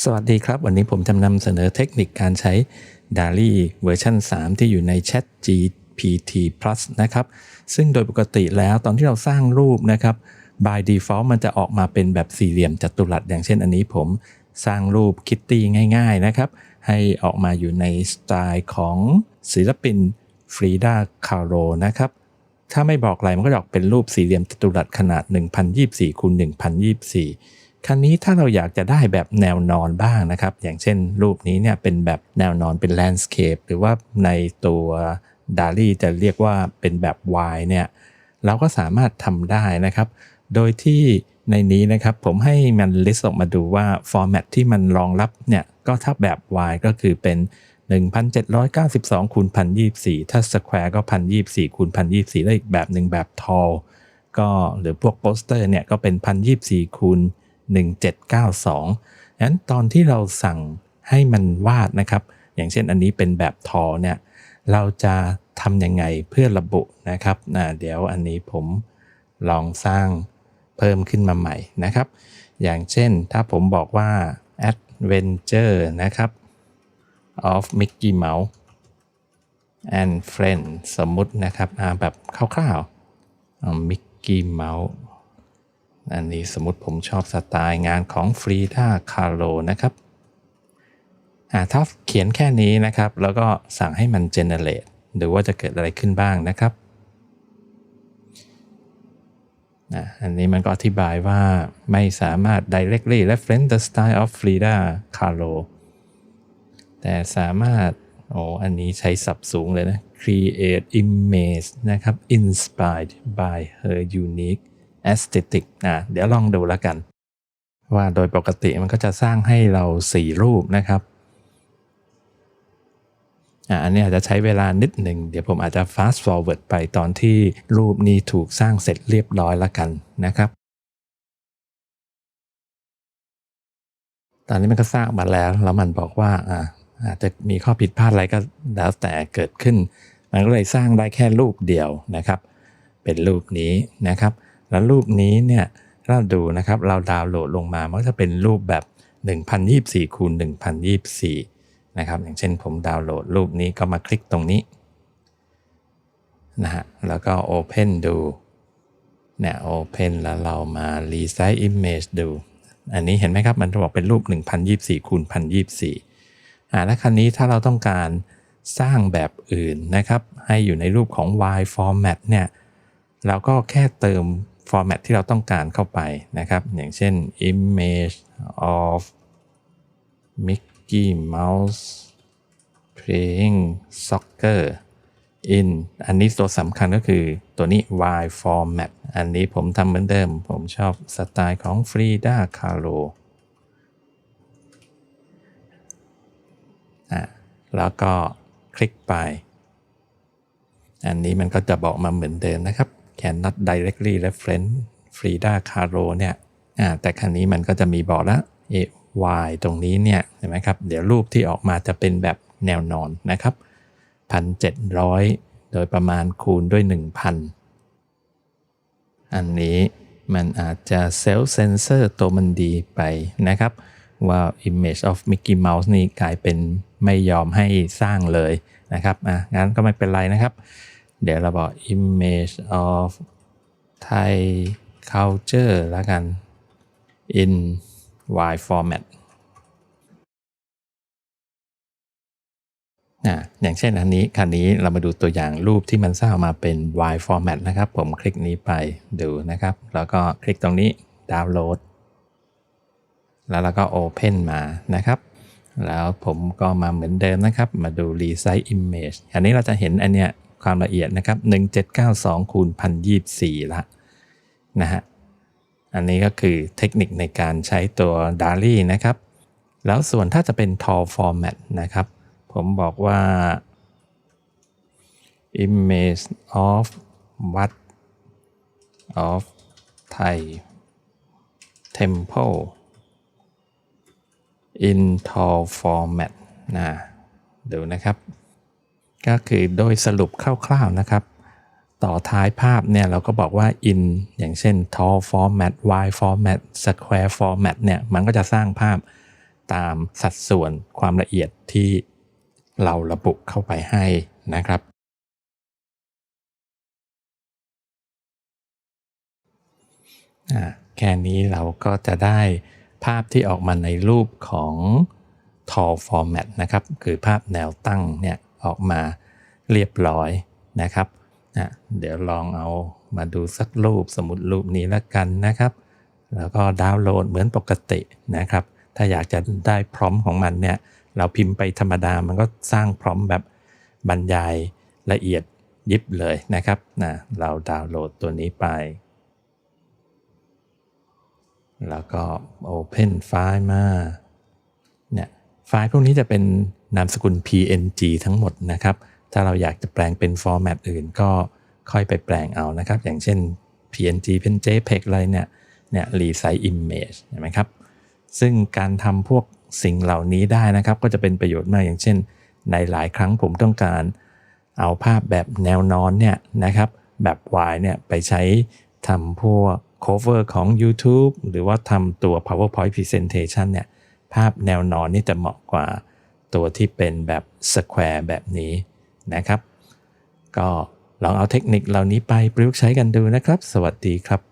สวัสดีครับ วันนี้ผมจะนำเสนอเทคนิคการใช้ DALL-E เวอร์ชัน3 ที่อยู่ใน Chat GPT Plus นะครับ ซึ่งโดยปกติแล้วตอนที่เราสร้างรูปนะครับ by default มันจะออกมาเป็นแบบสี่เหลี่ยมจัตุรัส อย่างเช่นอันนี้ผมสร้างรูปคิตตี้ง่ายๆนะครับ ให้ออกมาอยู่ในสไตล์ของศิลปินฟรีดาคาร์โรนะครับ ถ้าไม่บอกอะไรมันก็จะออกเป็นรูปสี่เหลี่ยมจัตุรัสขนาด 1024คูณ1024 ครั้นี้ถ้าเราอยากจะได้แบบแนวนอนบ้างนะครับ อย่างเช่นรูปนี้เนี่ยเป็นแบบแนวนอนเป็นแลนด์สเคปหรือว่าในตัวดาลี่จะเรียกว่าเป็นแบบ Y เนี่ยเราก็สามารถทำได้นะครับ โดยที่ในนี้นะครับผมให้มันลิสต์ออกมาดูว่าฟอร์แมตที่มันรองรับเนี่ยก็ถ้าแบบ Y ก็คือเป็น 1792คูณ1024 ถ้า Square ก็ 1024คูณ1024แล้วอีกแบบหนึ่งแบบ Tall ก็หรือพวกโปสเตอร์เนี่ยก็เป็น 1024คูณ 1792งั้นตอนที่เราสั่งให้มันวาดนะครับ อย่างเช่นอันนี้เป็นแบบทอเนี่ยเราจะทำยังไงเพื่อระบุนะครับนะเดี๋ยวอันนี้ผมลองสร้างเพิ่มขึ้นมาใหม่นะครับ อย่างเช่นถ้าผมบอกว่า adventure นะครับ of Mickey Mouse and Friends สมมุตินะครับแบบคร่าวๆ Mickey Mouse อันนี้สมมติผมชอบสไตล์งานของฟรีดาคาร์โลนะครับถ้าเขียนแค่นี้นะครับ แล้วก็สั่งให้มัน generate ดูว่าจะเกิดอะไรขึ้นบ้างนะครับอันนี้มันก็อธิบายว่าไม่สามารถ directly reference the style of Frida Kahlo แต่สามารถ โอ้อันนี้ใช้สับสูงเลยนะ create image นะครับ inspired by her unique aesthetic นะเดี๋ยวลองดูแล้วกัน ว่าโดยปกติมันก็จะสร้างให้เราสี่รูปนะครับอ่าอันนี้อาจจะใช้เวลานิดหนึ่ง เดี๋ยวผมอาจจะ fast forward ไปตอนที่รูปนี้ถูกสร้างเสร็จเรียบร้อยแล้วกันนะครับ ตอนนี้มันก็สร้างมาแล้ว แล้วมันบอกว่าอ่าอาจจะมีข้อผิดพลาดอะไรก็แล้วแต่เกิดขึ้น มันก็เลยสร้างได้แค่รูปเดียวนะครับ เป็นรูปนี้นะครับ แล้วรูปนี้เนี่ยเราดูนะครับเราดาวน์โหลดลงมามันก็จะเป็นรูปแบบ 1024คูณ1024นะครับอย่างเช่นผมดาวน์โหลดรูปนี้ก็มาคลิกตรงนี้นะฮะแล้วก็ Open ดูเนี่ย Open แล้วเรามา Resize Image ดู อันนี้เห็นไหมครับ มันจะบอกเป็นรูป 1024คูณ1024อ่าและครั้นี้ถ้าเราต้องการสร้างแบบอื่นนะครับ ให้อยู่ในรูปของ Y format เนี่ย เราก็แค่เติม ฟอร์แมตที่เราต้องการเข้าไปนะครับ อย่างเช่น image of Mickey Mouse playing soccer in อันนี้ตัวสำคัญก็คือตัวนี้ Y format อันนี้ผมทำเหมือนเดิม ผมชอบสไตล์ของ Frida Kahlo แล้วก็คลิกไป อันนี้มันก็จะบอกมาเหมือนเดิมนะครับ cannot directly reference Frida Kahlo เนี่ยแต่ครั้นี้มันก็จะมีบอกแล้ว y ตรงนี้เนี่ยเห็นไหมครับ เดี๋ยวรูปที่ออกมาจะเป็นแบบแนวนอนนะครับ 1,700 โดยประมาณคูณด้วย 1,000 อันนี้มันอาจจะเซลล์เซนเซอร์ตัวมันดีไปนะครับ ว่า image of Mickey Mouse นี่กลายเป็นไม่ยอมให้สร้างเลยนะครับอะงั้นก็ไม่เป็นไรนะครับ เดี๋ยวเราบอก image of Thai culture แล้วกัน in y format นะอย่างเช่นอันนี้คันนี้เรามาดูตัวอย่างรูปที่มันสร้างมาเป็น y format นะครับ ผมคลิกนี้ไปดูนะครับ แล้วก็คลิกตรงนี้ดาวน์โหลด แล้วเราก็ Open มานะครับ แล้วผมก็มาเหมือนเดิมนะครับ มาดู Resize Image อันนี้เราจะเห็นอันเนี้ย ความละเอียดนะครับ 1792คูณ1024ละนะฮะ อันนี้ก็คือเทคนิคในการใช้ตัว d a l l นะครับ แล้วส่วนถ้าจะเป็น tall format นะครับ ผมบอกว่า image of what of Thai temple in tall format นะดูนะครับ ก็คือโดยสรุปคร่าวๆนะครับ ต่อท้ายภาพเนี่ยเราก็บอกว่า in อย่างเช่น tall format wide format square format เนี่ยมันก็จะสร้างภาพตามสัดส่วนความละเอียดที่เราระบุเข้าไปให้นะครับ แค่นี้เราก็จะได้ภาพที่ออกมาในรูปของ tall format นะครับ คือภาพแนวตั้งเนี่ย ออกมาเรียบร้อยนะครับนะเดี๋ยวลองเอามาดูสักรูปสมมติรูปนี้แล้วกันนะครับ แล้วก็ดาวน์โหลดเหมือนปกตินะครับ ถ้าอยากจะได้พร้อมของมันเนี่ยเราพิมพ์ไปธรรมดามันก็สร้างพร้อมแบบบรรยายละเอียดยิบเลยนะครับนะเราดาวน์โหลดตัวนี้ไป แล้วก็ Open ไฟล์มาเนี่ยไฟล์พวกนี้จะเป็น นามสกุล PNG ทั้งหมดนะครับ ถ้าเราอยากจะแปลงเป็นฟอร์แมตอื่นก็ค่อยไปแปลงเอานะครับ อย่างเช่น PNG เป็น JPEG อะไรเนี่ย เนี่ย resize image เห็นไหมครับ ซึ่งการทำพวกสิ่งเหล่านี้ได้นะครับ ก็จะเป็นประโยชน์มากอย่างเช่น ในหลายครั้งผมต้องการเอาภาพแบบแนวนอนเนี่ยนะครับ แบบ Y เนี่ยไปใช้ทำพวก cover ของ YouTube หรือว่าทำตัว PowerPoint Presentation เนี่ย ภาพแนวนอนนี่จะเหมาะกว่า ตัวที่เป็นแบบสแควร์แบบนี้นะครับ ก็ลองเอาเทคนิคเหล่านี้ไปประยุกต์ใช้กันดูนะครับ สวัสดีครับ